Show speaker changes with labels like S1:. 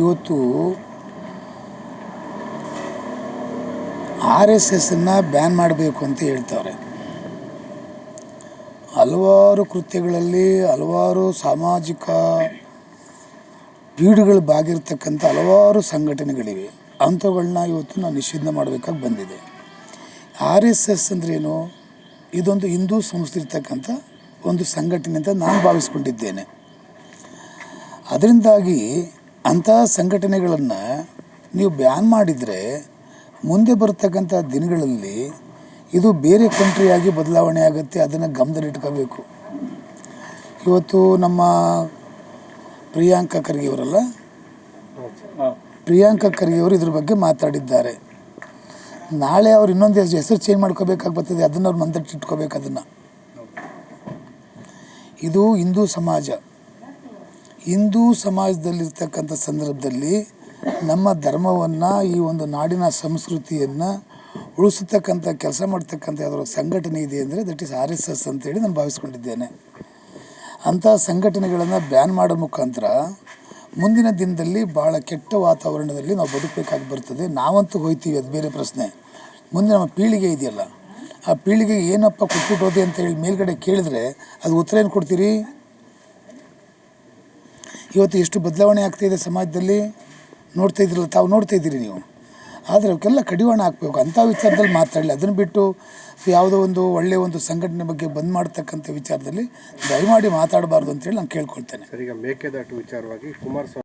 S1: ಇವತ್ತು R S ಎಸ್ಸನ್ನು ban ಮಾಡಬೇಕು ಅಂತ ಹೇಳ್ತಾರೆ. ಹಲವಾರು ಕೃತ್ಯಗಳಲ್ಲಿ ಹಲವಾರು ಸಾಮಾಜಿಕ ಪೀಡುಗಳು ಬಾಗಿರ್ತಕ್ಕಂಥ ಹಲವಾರು ಸಂಘಟನೆಗಳಿವೆ. ಅಂಥವುಗಳನ್ನ ಇವತ್ತು ನಾನು ನಿಷೇಧ ಮಾಡಬೇಕಾಗಿ ಬಂದಿದೆ. ಆರ್ ಎಸ್ ಎಸ್ ಅಂದ್ರೇನು ಇದೊಂದು ಹಿಂದೂ ಸಂಸ್ಥೆ ಇರ್ತಕ್ಕಂಥ ಒಂದು ಸಂಘಟನೆ ಅಂತ ನಾನು ಭಾವಿಸ್ಕೊಂಡಿದ್ದೇನೆ. ಅದರಿಂದಾಗಿ ಅಂತಹ ಸಂಘಟನೆಗಳನ್ನು ನೀವು ಬ್ಯಾನ್ ಮಾಡಿದರೆ ಮುಂದೆ ಬರತಕ್ಕಂಥ ದಿನಗಳಲ್ಲಿ ಇದು ಬೇರೆ ಕಂಟ್ರಿಯಾಗಿ ಬದಲಾವಣೆ ಆಗುತ್ತೆ, ಅದನ್ನು ಗಮನದಲ್ಲಿಟ್ಕೋಬೇಕು. ಇವತ್ತು ನಮ್ಮ ಪ್ರಿಯಾಂಕ ಖರ್ಗೆಯವರಲ್ಲ ಪ್ರಿಯಾಂಕ ಖರ್ಗೆಯವರು ಖರ್ಗೆ ಇದ್ರ ಬಗ್ಗೆ ಮಾತಾಡಿದ್ದಾರೆ. ನಾಳೆ ಅವ್ರು ಇನ್ನೊಂದು ಹೆಸರು ಚೇಂಜ್ ಮಾಡ್ಕೋಬೇಕಾಗಿ ಬರ್ತದೆ, ಅದನ್ನು ಅವ್ರು ಮಂದಟ್ಟಿಟ್ಕೋಬೇಕು ಅದನ್ನು. ಇದು ಹಿಂದೂ ಸಮಾಜ. ಹಿಂದೂ ಸಮಾಜದಲ್ಲಿರ್ತಕ್ಕಂಥ ಸಂದರ್ಭದಲ್ಲಿ ನಮ್ಮ ಧರ್ಮವನ್ನು ಈ ಒಂದು ನಾಡಿನ ಸಂಸ್ಕೃತಿಯನ್ನು ಉಳಿಸತಕ್ಕಂಥ ಕೆಲಸ ಮಾಡ್ತಕ್ಕಂಥ ಯಾವ್ದಾದ್ರು ಸಂಘಟನೆ ಇದೆ ಅಂದರೆ that is R S S ಅಂತೇಳಿ ನಾನು ಭಾವಿಸ್ಕೊಂಡಿದ್ದೇನೆ. ಅಂಥ ಸಂಘಟನೆಗಳನ್ನು ಬ್ಯಾನ್ ಮಾಡೋ ಮುಖಾಂತರ ಮುಂದಿನ ದಿನದಲ್ಲಿ ಭಾಳ ಕೆಟ್ಟ ವಾತಾವರಣದಲ್ಲಿ ನಾವು ಬದುಕಬೇಕಾಗಿ ಬರ್ತದೆ. ನಾವಂತೂ ಹೋಯ್ತೀವಿ, ಅದು ಬೇರೆ ಪ್ರಶ್ನೆ. ಮುಂದೆ ನಮ್ಮ ಪೀಳಿಗೆ ಇದೆಯಲ್ಲ, ಆ ಪೀಳಿಗೆಗೆ ಏನಪ್ಪ ಕೊಟ್ಬಿಟ್ಟೋದೆ ಅಂತ ಹೇಳಿ ಮೇಲ್ಗಡೆ ಕೇಳಿದ್ರೆ ಅದು ಉತ್ತರ ಏನು ಕೊಡ್ತೀರಿ? ಇವತ್ತು ಎಷ್ಟು ಬದಲಾವಣೆ ಆಗ್ತಾಯಿದೆ ಸಮಾಜದಲ್ಲಿ ನೋಡ್ತಾ ಇದ್ರಲ್ಲ, ತಾವು ನೋಡ್ತಾ ಇದ್ದೀರಿ ನೀವು. ಆದರೆ ಅವಕ್ಕೆಲ್ಲ ಕಡಿವಾಣ ಹಾಕ್ಬೇಕು. ಅಂಥ ವಿಚಾರದಲ್ಲಿ ಮಾತಾಡಲಿ. ಅದನ್ನು ಬಿಟ್ಟು ಯಾವುದೋ ಒಂದು ಒಳ್ಳೆಯ ಒಂದು ಸಂಘಟನೆ ಬಗ್ಗೆ ಬಂದ್ ಮಾಡ್ತಕ್ಕಂಥ ವಿಚಾರದಲ್ಲಿ ದಯಮಾಡಿ ಮಾತಾಡಬಾರ್ದು ಅಂತೇಳಿ ನಾನು ಕೇಳ್ಕೊಳ್ತೇನೆ.
S2: ಈಗ ಮೇಕೆದಾಟು ವಿಚಾರವಾಗಿ ಕುಮಾರಸ್ವಾಮಿ